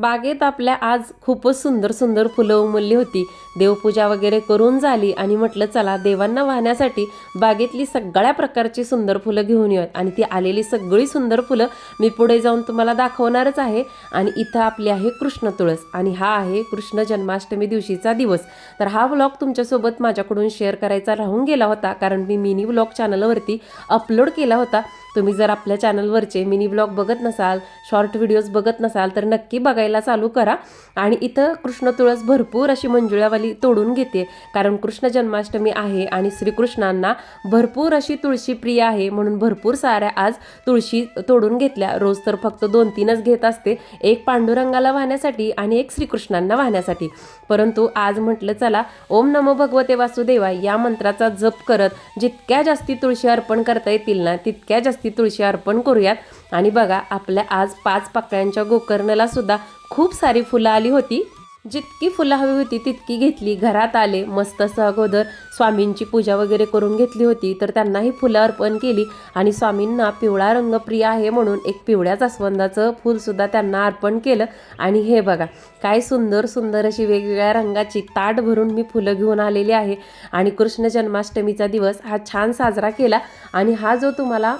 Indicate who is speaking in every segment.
Speaker 1: बागेत आपल्या आज खूपच सुंदर सुंदर फुलं उमलली होती. देवपूजा वगैरे करून झाली आणि म्हटलं चला देवांना वाहण्यासाठी बागेतली सगळ्या प्रकारची सुंदर फुलं घेऊन येऊयात. आणि ती आलेली सगळी सुंदर फुलं मी पुढे जाऊन तुम्हाला दाखवणारच आहे. आणि इथं आपली आहे कृष्ण तुळस आणि हा आहे कृष्ण जन्माष्टमी दिवशीचा दिवस. तर हा व्लॉग तुमच्यासोबत माझ्याकडून शेअर करायचा राहून गेला होता कारण मी मिनी व्लॉग चॅनलवरती अपलोड केला होता. तुम्ही जर आपल्या चॅनलवरचे मिनी ब्लॉग बघत नसाल शॉर्ट व्हिडिओज बघत नसाल तर नक्की बघायला चालू करा. आणि इथं कृष्ण तुळस भरपूर अशी मंजुळावाली तोडून घेते. कारण कृष्ण जन्माष्टमी आहे आणि श्रीकृष्णांना भरपूर अशी तुळशी प्रिय आहे म्हणून भरपूर साऱ्या आज तुळशी तोडून घेतल्या. रोज तर फक्त दोन तीनच घेत असते. एक पांडुरंगाला वाहण्यासाठी आणि एक श्रीकृष्णांना वाहण्यासाठी. परंतु आज म्हटलं चला ओम नमो भगवते वासुदेवा या मंत्राचा जप करत जितक्या जास्ती तुळशी अर्पण करता येतील ना तितक्या जास्ती ती तुळशी अर्पण करूयात. आणि बघा आपल्या आज पाच पाकळ्यांच्या गोकर्णाला सुद्धा खूप सारी फुलं आली होती. जितकी फुलं हवी होती तितकी घेतली. घरात आले मस्त असं अगोदर स्वामींची पूजा वगैरे करून घेतली होती. तर त्यांनाही फुलं अर्पण केली. आणि स्वामींना पिवळा रंग प्रिय आहे म्हणून एक पिवळ्या जास्वंदाचं फूलसुद्धा त्यांना अर्पण केलं. आणि हे बघा काय सुंदर सुंदर अशी वेगवेगळ्या रंगाची ताट भरून मी फुलं घेऊन आलेली आहे. आणि कृष्ण जन्माष्टमीचा दिवस हा छान साजरा केला. आणि हा जो तुम्हाला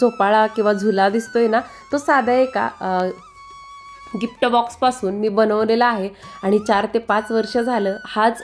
Speaker 1: झोपाळा किंवा झुला दिसतोय ना तो साधा एका गिफ्ट बॉक्सपासून मी बनवलेला आहे. आणि चार ते पाच वर्ष झालं हाच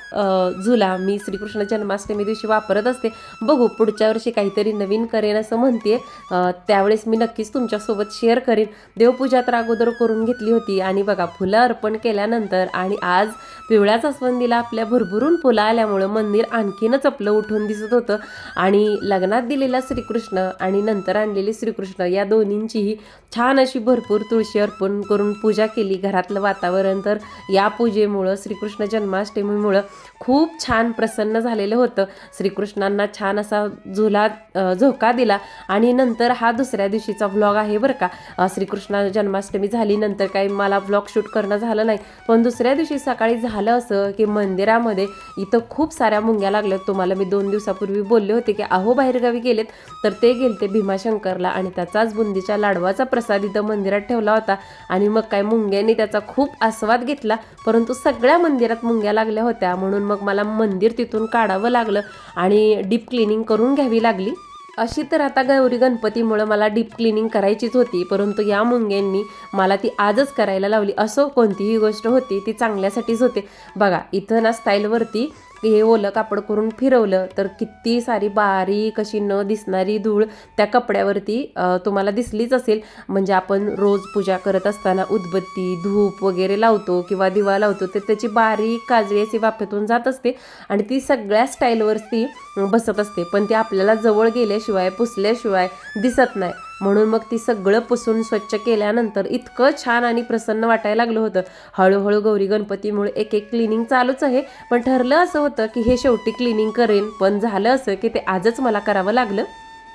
Speaker 1: झुला मी श्रीकृष्ण जन्माष्टमी दिवशी वापरत असते. बघू पुढच्या वर्षी काहीतरी नवीन करेन असं म्हणते त्यावेळेस मी नक्कीच तुमच्यासोबत शेअर करेन. देवपूजा तर अगोदर करून घेतली होती आणि बघा फुलं अर्पण केल्यानंतर आणि आज पिवळ्या जास्वंदीला आपल्या भरभरून फुलं आल्यामुळं मंदिर आणखीनच आपलं उठून दिसत होतं. आणि लग्नात दिलेला श्रीकृष्ण आणि नंतर आणलेली श्रीकृष्ण या दोन्हींचीही छान अशी भरपूर तुळशी अर्पण करून पूजा पूजा केली घरातलं वातावरण. तर या पूजेमुळं श्रीकृष्ण जन्माष्टमीमुळं खूप छान प्रसन्न झालेलं होतं. श्रीकृष्णांना छान असा झुला झोका दिला. आणि नंतर हा दुसऱ्या दिवशीचा व्लॉग आहे बरं का. श्रीकृष्ण जन्माष्टमी झाली नंतर काही मला व्लॉग शूट करणं झालं नाही. पण दुसऱ्या दिवशी सकाळी झालं असं की मंदिरामध्ये इथं खूप साऱ्या मुंग्या लागल्यात. तुम्हाला मी दोन दिवसापूर्वी बोलले होते की अहो बाहेरगावी गेलेत. तर ते गेलते भीमाशंकरला आणि त्याचाच बुंदीच्या लाडवाचा प्रसाद इथं मंदिरात ठेवला होता. आणि मग काय मुंग्यांनी त्याचा खूप आस्वाद घेतला परंतु सगळ्या मंदिरात मुंग्या लागल्या होत्या. म्हणून मग मला मंदिर तिथून काढावं लागलं आणि डीप क्लिनिंग करून घ्यावी लागली. अशी तर आता गौरी गणपतीमुळं मला डीप क्लिनिंग करायचीच होती परंतु या मुंग्यांनी मला ती आजच करायला लावली. असो कोणतीही गोष्ट होती ती चांगल्यासाठीच होते. बघा इथं ना स्टाईलवरती हे ओलं कापड करून फिरवलं तर किती सारी बारीक अशी न दिसणारी धूळ त्या कपड्यावरती तुम्हाला दिसलीच असेल. म्हणजे आपण रोज पूजा करत असताना उदबत्ती धूप वगैरे लावतो किंवा दिवा लावतो तर त्याची बारीक काजळी अशी वाफेतून जात असते आणि ती सगळ्या स्टाईलवरती बसत असते. पण ती आपल्याला जवळ गेल्याशिवाय पुसल्याशिवाय दिसत नाही. म्हणून मग ती सगळं पुसून स्वच्छ केल्यानंतर इतकं छान आणि प्रसन्न वाटायला लागलं होतं. हळूहळू गौरी गणपतीमुळे एक एक क्लिनिंग चालूच आहे. पण ठरलं असं होतं की हे शेवटी क्लिनिंग करेन. पण झालं असं की ते आजच मला करावं लागलं.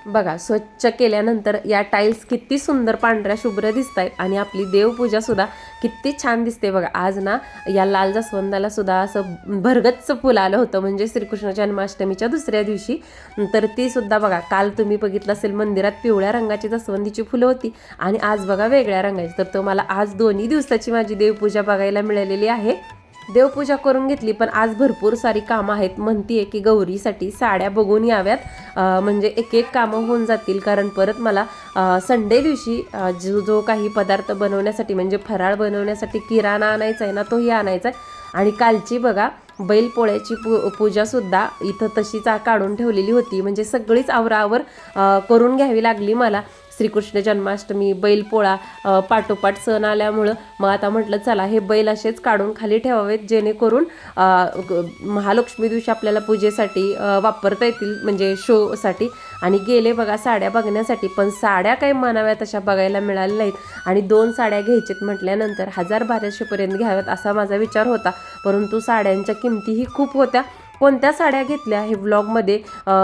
Speaker 1: बघा स्वच्छ केल्यानंतर या टाईल्स किती सुंदर पांढऱ्या शुभ्र दिसत आहेत आणि आपली देवपूजासुद्धा किती छान दिसते बघा. आज ना या लाल जास्वंदाला सुद्धा असं भरगच्च फुल आलं होतं म्हणजे श्रीकृष्ण जन्माष्टमीच्या दुसऱ्या दिवशी. तर ती सुद्धा बघा काल तुम्ही बघितलं असेल मंदिरात पिवळ्या रंगाची जास्वंदीची फुलं होती. आणि आज बघा वेगळ्या रंगाची. तर तो मला आज दोन्ही दिवसाची माझी देवपूजा बघायला मिळालेली आहे. देवपूजा करून घेतली पण आज भरपूर सारी कामं आहेत. म्हणतीये की गौरीसाठी साड्या बघून याव्यात. म्हणजे एक एक कामं होऊन जातील. कारण परत मला संडे दिवशी जो जो काही पदार्थ बनवण्यासाठी म्हणजे फराळ बनवण्यासाठी किराणा आणायचा आहे ना तोही आणायचा आहे. आणि कालची बघा बैलपोळ्याची पू पूजासुद्धा इथं तशीच काढून ठेवलेली होती. म्हणजे सगळीच आवरावर करून घ्यावी लागली मला. श्रीकृष्ण जन्माष्टमी बैलपोळा पाठोपाठ सण आल्यामुळं मग आता म्हटलं चला हे बैल असेच काढून खाली ठेवावेत जेणेकरून महालक्ष्मी दिवशी आपल्याला पूजेसाठी वापरता येतील म्हणजे शोसाठी. आणि गेले बघा साड्या बघण्यासाठी पण साड्या काही म्हणाव्यात अशा बघायला मिळाल्या नाहीत. आणि दोन साड्या घ्यायच्यात म्हटल्यानंतर हजार बाराशेपर्यंत घ्याव्यात असा माझा विचार होता. परंतु साड्यांच्या किमतीही खूप होत्या. कोणत्या साड्या घेतल्या हे व्लॉगमध्ये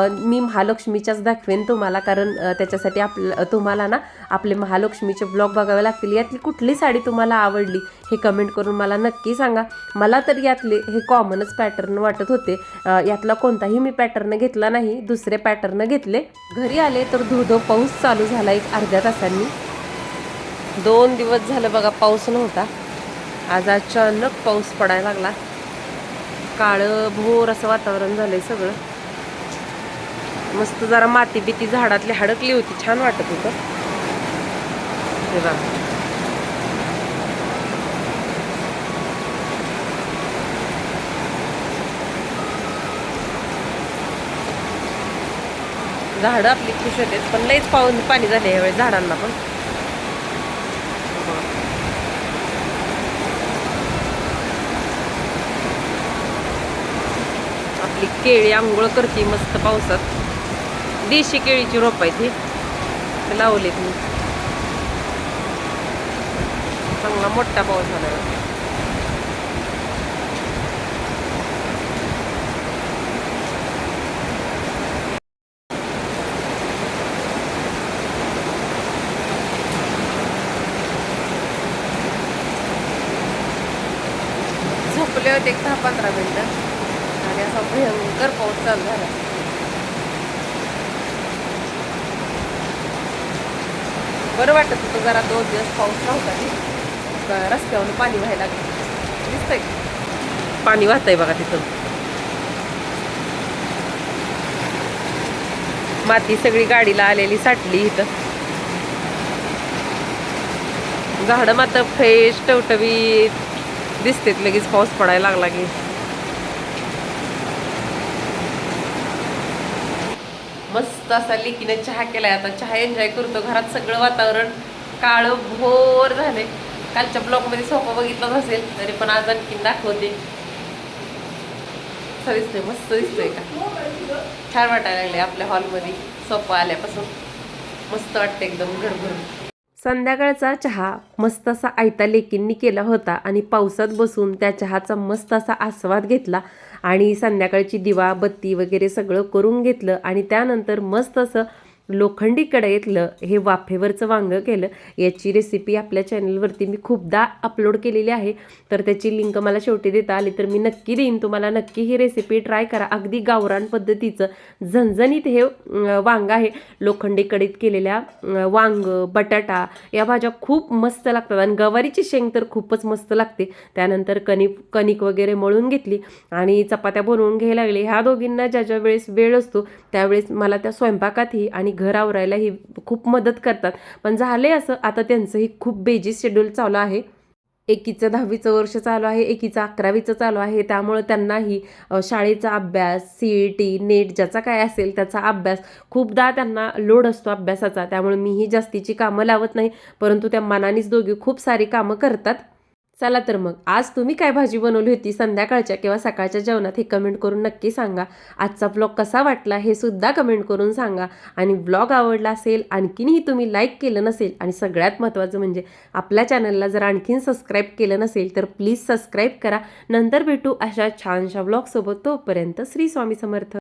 Speaker 1: मी महालक्ष्मीच्याच दाखवेन तुम्हाला कारण त्याच्यासाठी आप तुम्हाला ना आपले महालक्ष्मीचे व्लॉग बघावे लागतील. यातली कुठली साडी तुम्हाला आवडली हे कमेंट करून मला नक्की सांगा. मला तर यातले हे कॉमनच पॅटर्न वाटत होते. यातला कोणताही मी पॅटर्न घेतला नाही दुसरे पॅटर्न घेतले. घरी आले तर धुधो पाऊस चालू झाला एक अर्ध्या तासांनी. दोन दिवस झालं बघा पाऊस नव्हता. आज अचानक पाऊस पडायला लागला. काळं भोर असं वातावरण झालंय सगळं. मस्त जरा माती बिती झाडातली हडकली होती छान वाटत होतं. हे बघा. झाडं आपली खुश होते पण लईच पाऊन पाणी झाले यावेळी झाडांना पण आपली केळी आंघोळ करते मस्त पावसात. देशी केळीची रोप आहे ती लावलेत मी. चांगला मोठा पाऊस झाला झोपले होते एक दहा पंधरा मिनिटं. आणि असा भयंकर पाऊस चालू झाला. बरं वाटत होतं जरा दोन दिवस पाऊस नव्हता रस्त्यावरून पाणी व्हायला लागलं. दिसतंय. पाणी वाहतंय बघा तिथं. माती सगळी गाडीला आलेली साठली इथं. झाडं मात्र फ्रेश टवटवीत. दिसतेत लगेच पाऊस पडायला लागला की. मस्त असा लेकीनं चहा केलाय. आता चहा एन्जॉय करतो घरात सगळं वातावरण काळं भोर झाले कालच्या ब्लॉकमध्ये सोफा बघितलाच असेल तरी पण आज आणखीन दाखवते. दिसतोय मस्त दिसतोय का? छान वाटायला लागले आपल्या हॉलमध्ये सोफा आल्यापासून. मस्त वाटतं एकदम घरभरून. संध्याकाळचा चहा मस्त असा आयता लेकींनी केला होता आणि पावसात बसून त्या चहाचा मस्त असा आस्वाद घेतला आणि संध्याकाळची दिवा बत्ती वगैरे सगळं करून घेतलं आणि त्यानंतर मस्त असं लोखंडी कढईतलं हे वाफेवरचं वांगं केलं. याची रेसिपी आपल्या चॅनलवरती मी खूपदा अपलोड केलेली आहे. तर त्याची लिंक मला शेवटी देता आली. तर मी नक्की देईन तुम्हाला. नक्की ही रेसिपी ट्राय करा. अगदी गावरान पद्धतीचं झणझणीत हे वांग आहे. लोखंडी कढईत केलेल्या वांग बटाटा या भाज्या खूप मस्त लागतात. आणि गवारीची शेंग तर खूपच मस्त लागते. त्यानंतर कणिक कणिक वगैरे मळून घेतली आणि चपात्या बनवून घ्यायला लागली. ह्या दोघींना ज्या ज्या वेळेस वेळ असतो त्यावेळेस मला त्या स्वयंपाकातही आणि घर आवरायलाही खूप मदत करतात. पण झाले असं आता त्यांचंही खूप बेजी शेड्यूल चालू आहे. एकीचं दहावीचं वर्ष चालू आहे एकीचं अकरावीचं चालू आहे. त्यामुळं त्यांनाही शाळेचा अभ्यास सी ई टी नेट ज्याचा काय असेल त्याचा अभ्यास खूपदा त्यांना लोड असतो अभ्यासाचा. त्यामुळे मीही जास्तीची कामं लावत नाही परंतु त्या मनानेच दोघी खूप सारी कामं करतात. चला तर मग. आज तुम्ही काय भाजी बनवली होती संध्याकाळच्या किंवा सकाळच्या जेवणात हे कमेंट करून नक्की सांगा. आजचा ब्लॉग कसा वाटला हे सुद्धा कमेंट करून सांगा. आणि ब्लॉग आवडला असेल आणखीनही तुम्ही लाईक केलं नसेल आणि सगळ्यात महत्त्वाचं म्हणजे आपल्या चॅनलला जर आणखीन सबस्क्राईब केलं नसेल तर प्लीज सबस्क्राईब करा. नंतर भेटू अशा छानशा ब्लॉगसोबत तोपर्यंत श्री स्वामी समर्थ.